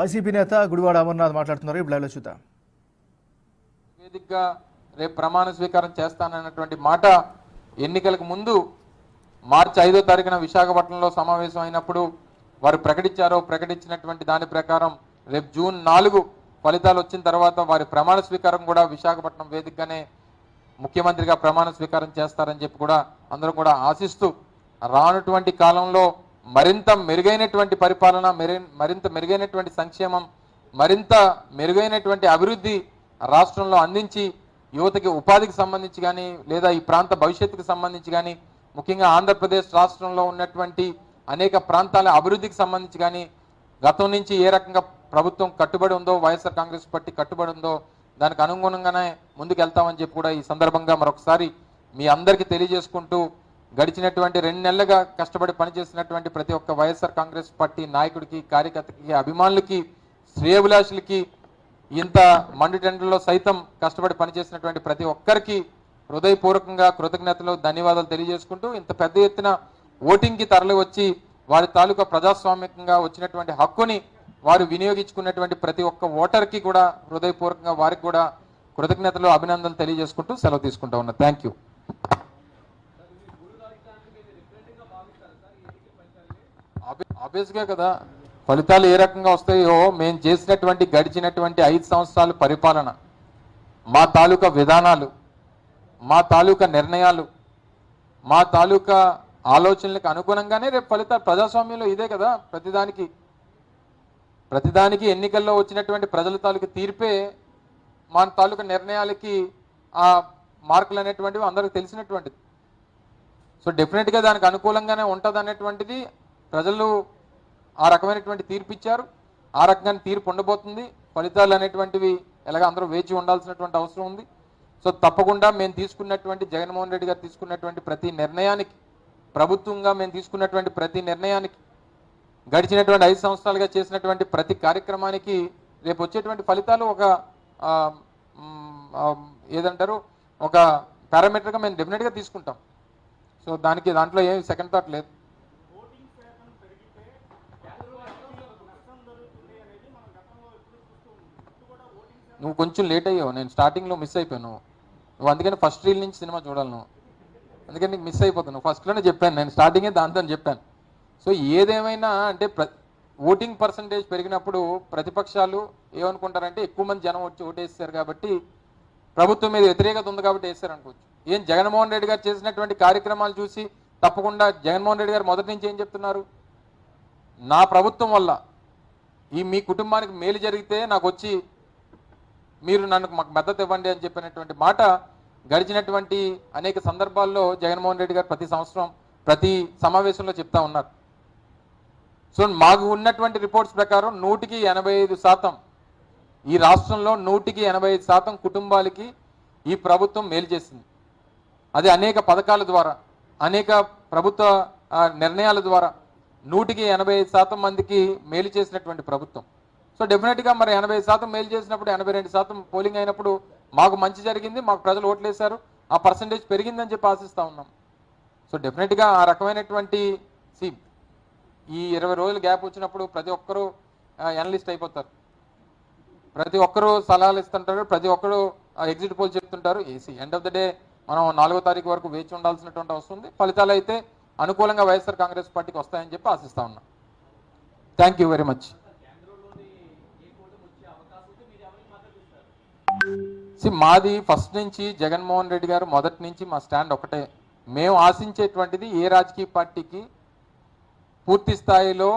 YCP నేత గుడివాడ అమర్నాథ్ మాట్లాడుతున్నారు. ఇప్పుడు లైవ్లో చూద్దాం. వేదికగా రేపు ప్రమాణ స్వీకారం చేస్తానన్నటువంటి మాట ఎన్నికలకు ముందు మార్చి ఐదో తారీఖున విశాఖపట్నంలో సమావేశం అయినప్పుడు వారు ప్రకటించారో ప్రకటించినటువంటి దాని ప్రకారం రేపు జూన్ నాలుగు ఫలితాలు వచ్చిన తర్వాత వారి ప్రమాణ స్వీకారం కూడా విశాఖపట్నం వేదికగానే ముఖ్యమంత్రిగా ప్రమాణ స్వీకారం చేస్తారని చెప్పి కూడా అందరూ కూడా ఆశిస్తూ రానటువంటి కాలంలో మరింత మెరుగైనటువంటి పరిపాలన మరింత మెరుగైనటువంటి సంక్షేమం మరింత మెరుగైనటువంటి అభివృద్ధి రాష్ట్రంలో అందించి యువతకి ఉపాధికి సంబంధించి కానీ లేదా ఈ ప్రాంత భవిష్యత్తుకు సంబంధించి కానీ ముఖ్యంగా ఆంధ్రప్రదేశ్ రాష్ట్రంలో ఉన్నటువంటి అనేక ప్రాంతాల అభివృద్ధికి సంబంధించి కానీ గతం నుంచి ఏ రకంగా ప్రభుత్వం కట్టుబడి ఉందో వైఎస్ఆర్ కాంగ్రెస్ పార్టీ కట్టుబడి ఉందో దానికి అనుగుణంగానే ముందుకు వెళ్తామని చెప్పి కూడా ఈ సందర్భంగా మరొకసారి మీ అందరికీ తెలియజేసుకుంటూ గడిచినటువంటి రెండు నెలలుగా కష్టపడి పనిచేసినటువంటి ప్రతి ఒక్క వైఎస్ఆర్ కాంగ్రెస్ పార్టీ నాయకుడికి కార్యకర్తకి అభిమానులకి శ్రేయభిలాషులకి ఇంత మండుటెండల్లో సైతం కష్టపడి పనిచేసినటువంటి ప్రతి ఒక్కరికి హృదయపూర్వకంగా కృతజ్ఞతలు ధన్యవాదాలు తెలియజేసుకుంటూ ఇంత పెద్ద ఎత్తున ఓటింగ్కి తరలి వచ్చి వారి తాలూకా ప్రజాస్వామికంగా వచ్చినటువంటి హక్కుని వారు వినియోగించుకున్నటువంటి ప్రతి ఒక్క ఓటర్కి కూడా హృదయపూర్వకంగా వారికి కూడా కృతజ్ఞతలు అభినందనలు తెలియజేసుకుంటూ సెలవు తీసుకుంటా ఉన్నా. థ్యాంక్ యూ కదా ఫలితాలు ఏ రకంగా వస్తాయో మేము చేసినటువంటి గడిచినటువంటి ఐదు సంవత్సరాలు పరిపాలన మా తాలూకా విధానాలు మా తాలూకా నిర్ణయాలు మా తాలూకా ఆలోచనలకు అనుగుణంగానే రేపు ఫలితాలు ప్రజాస్వామ్యంలో ఇదే కదా ప్రతిదానికి. ప్రతిదానికి ఎన్నికల్లో వచ్చినటువంటి ప్రజల తాలూకా తీర్పే మా తాలూకా నిర్ణయాలకి ఆ మార్కులు అనేటువంటివి అందరికి తెలిసినటువంటిది. సో డెఫినెట్గా దానికి అనుకూలంగానే ఉంటుంది అనేటువంటిది ప్రజలు ఆ రకమైనటువంటి తీర్పు ఇచ్చారు. ఆ రకంగా తీర్పు ఉండబోతుంది. ఫలితాలు అనేటువంటివి ఎలాగ అందరూ వేచి ఉండాల్సినటువంటి అవసరం ఉంది. సో తప్పకుండా మేము తీసుకున్నటువంటి జగన్మోహన్ రెడ్డి గారు తీసుకున్నటువంటి ప్రతి నిర్ణయానికి ప్రభుత్వంగా మేము తీసుకున్నటువంటి ప్రతి నిర్ణయానికి గడిచినటువంటి ఐదు సంవత్సరాలుగా చేసినటువంటి ప్రతి కార్యక్రమానికి రేపు వచ్చేటువంటి ఫలితాలు ఒక ఏదంటారు? ఒక పారామీటర్గా మేము డెఫినెట్గా తీసుకుంటాం. సో దానికి దాంట్లో ఏం సెకండ్ థాట్ లేదు. నువ్వు కొంచెం లేట్ అయ్యావు. నేను స్టార్టింగ్లో మిస్ అయిపోయాను. నువ్వు అందుకని ఫస్ట్ రీల్ నుంచి సినిమా చూడాలను అందుకని నీకు మిస్ అయిపోతున్నావు ఫస్ట్లోనే చెప్పాను. నేను స్టార్టింగే దాంతో చెప్పాను. సో ఏదేమైనా అంటే ప్ర ఓటింగ్ పర్సంటేజ్ పెరిగినప్పుడు ప్రతిపక్షాలు ఏమనుకుంటారంటే ఎక్కువ మంది జనం వచ్చి ఓటేస్తారు కాబట్టి ప్రభుత్వం మీద వ్యతిరేకత ఉంది కాబట్టి వేస్తారు అనుకోవచ్చు ఏం జగన్మోహన్ రెడ్డి గారు చేసినటువంటి కార్యక్రమాలు చూసి తప్పకుండా జగన్మోహన్ రెడ్డి గారు మొదటి నుంచి ఏం చెప్తున్నారు? నా ప్రభుత్వం వల్ల ఈ మీ కుటుంబానికి మేలు జరిగితే నాకు వచ్చి మీరు నన్ను మాకు మద్దతు ఇవ్వండి అని చెప్పినటువంటి మాట గడిచినటువంటి అనేక సందర్భాల్లో జగన్మోహన్ రెడ్డి గారు ప్రతి సంవత్సరం ప్రతి సమావేశంలో చెప్తా ఉన్నారు. సో మాకు ఉన్నటువంటి రిపోర్ట్స్ ప్రకారం నూటికి ఎనభై ఐదు శాతం ఈ రాష్ట్రంలో నూటికి ఎనభై ఐదు శాతం కుటుంబాలకి ఈ ప్రభుత్వం మేలు చేసింది. అది అనేక పథకాల ద్వారా అనేక ప్రభుత్వ నిర్ణయాల ద్వారా నూటికి ఎనభై ఐదు శాతం మందికి మేలు చేసినటువంటి ప్రభుత్వం. సో డెఫినెట్గా మరి ఎనభై శాతం మేలు చేసినప్పుడు ఎనభై రెండు శాతం పోలింగ్ అయినప్పుడు మాకు మంచి జరిగింది మాకు ప్రజలు ఓట్లేశారు ఆ పర్సంటేజ్ పెరిగిందని చెప్పి ఆశిస్తూ ఉన్నాం. సో డెఫినెట్గా ఆ రకమైనటువంటి సి ఈ ఇరవై రోజులు గ్యాప్ వచ్చినప్పుడు ప్రతి ఒక్కరూ ఎనలిస్ట్ అయిపోతారు. ప్రతి ఒక్కరూ సలహాలు ఇస్తుంటారు ప్రతి ఒక్కరూ ఎగ్జిట్ పోల్ చెప్తుంటారు. ఏసీ ఎండ్ ఆఫ్ ద డే మనం నాలుగో తారీఖు వరకు వేచి ఉండాల్సినటువంటి వస్తుంది ఫలితాలు అయితే అనుకూలంగా వైఎస్ఆర్ కాంగ్రెస్ పార్టీకి వస్తాయని చెప్పి ఆశిస్తా ఉన్నాం. థ్యాంక్ యూ వెరీ మచ్ మాది ఫస్ట్ నుంచి జగన్మోహన్ రెడ్డి గారు మొదటి నుంచి మా స్టాండ్ ఒకటే. మేము ఆశించేటువంటిది ఏ రాజకీయ పార్టీకి పూర్తి స్థాయిలో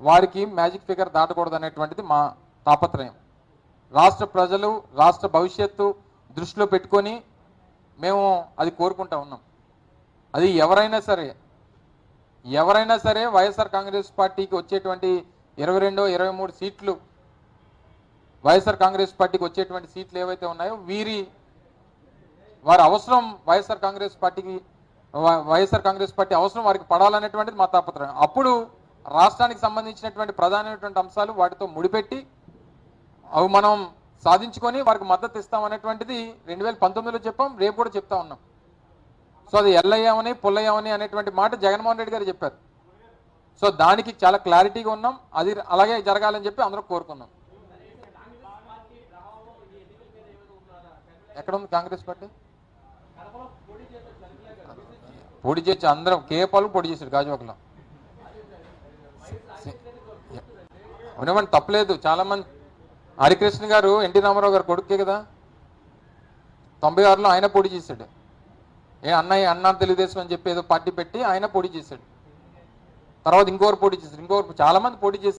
వారికి మ్యాజిక్ ఫిగర్ దాటకూడదు అనేటువంటిది మా తాపత్రయం. రాష్ట్ర ప్రజలు రాష్ట్ర భవిష్యత్తు దృష్టిలో పెట్టుకొని మేము అది కోరుకుంటా ఉన్నాం. అది ఎవరైనా సరే ఎవరైనా సరే వైఎస్ఆర్ కాంగ్రెస్ పార్టీకి వచ్చేటువంటి ఇరవై రెండో ఇరవై మూడు సీట్లు వైఎస్ఆర్ కాంగ్రెస్ పార్టీకి వచ్చేటువంటి సీట్లు ఏవైతే ఉన్నాయో వీరి వారి అవసరం వైఎస్ఆర్ కాంగ్రెస్ పార్టీకి వైఎస్ఆర్ కాంగ్రెస్ పార్టీ అవసరం వారికి పడాలనేటువంటిది మా తాపత్రయం అప్పుడు రాష్ట్రానికి సంబంధించినటువంటి ప్రధానమైనటువంటి అంశాలు వాటితో ముడిపెట్టి అవి మనం సాధించుకొని వారికి మద్దతు ఇస్తామనేటువంటిది రెండు వేల పంతొమ్మిదిలో చెప్పాం రేపు కూడా చెప్తా ఉన్నాం. సో అది ఎల్లయ్యామని పుల్లయ్యామని అనేటువంటి మాట జగన్మోహన్ రెడ్డి గారు చెప్పారు. సో దానికి చాలా క్లారిటీగా ఉన్నాం అది అలాగే జరగాలని చెప్పి అందరూ కోరుకున్నాం. ఎక్కడ ఉంది కాంగ్రెస్ పార్టీ? పొడి చేసి అందరం కేపాలు పొడి చేశాడు గాజువాకలో. అవునమండి తప్పలేదు. చాలా మంది హరికృష్ణ గారు ఎన్టీ రామారావు గారు కొడుకే కదా. తొంభై ఆరులో ఆయన పొడి చేశాడు. ఏ అన్నయ్య అన్న తెలుగుదేశం అని చెప్పి ఏదో పార్టీ పెట్టి ఆయన పొడి చేశాడు. తర్వాత ఇంకోరు పోటీ చేశారు. ఇంకోరు చాలా మంది పోటీ చేశారు.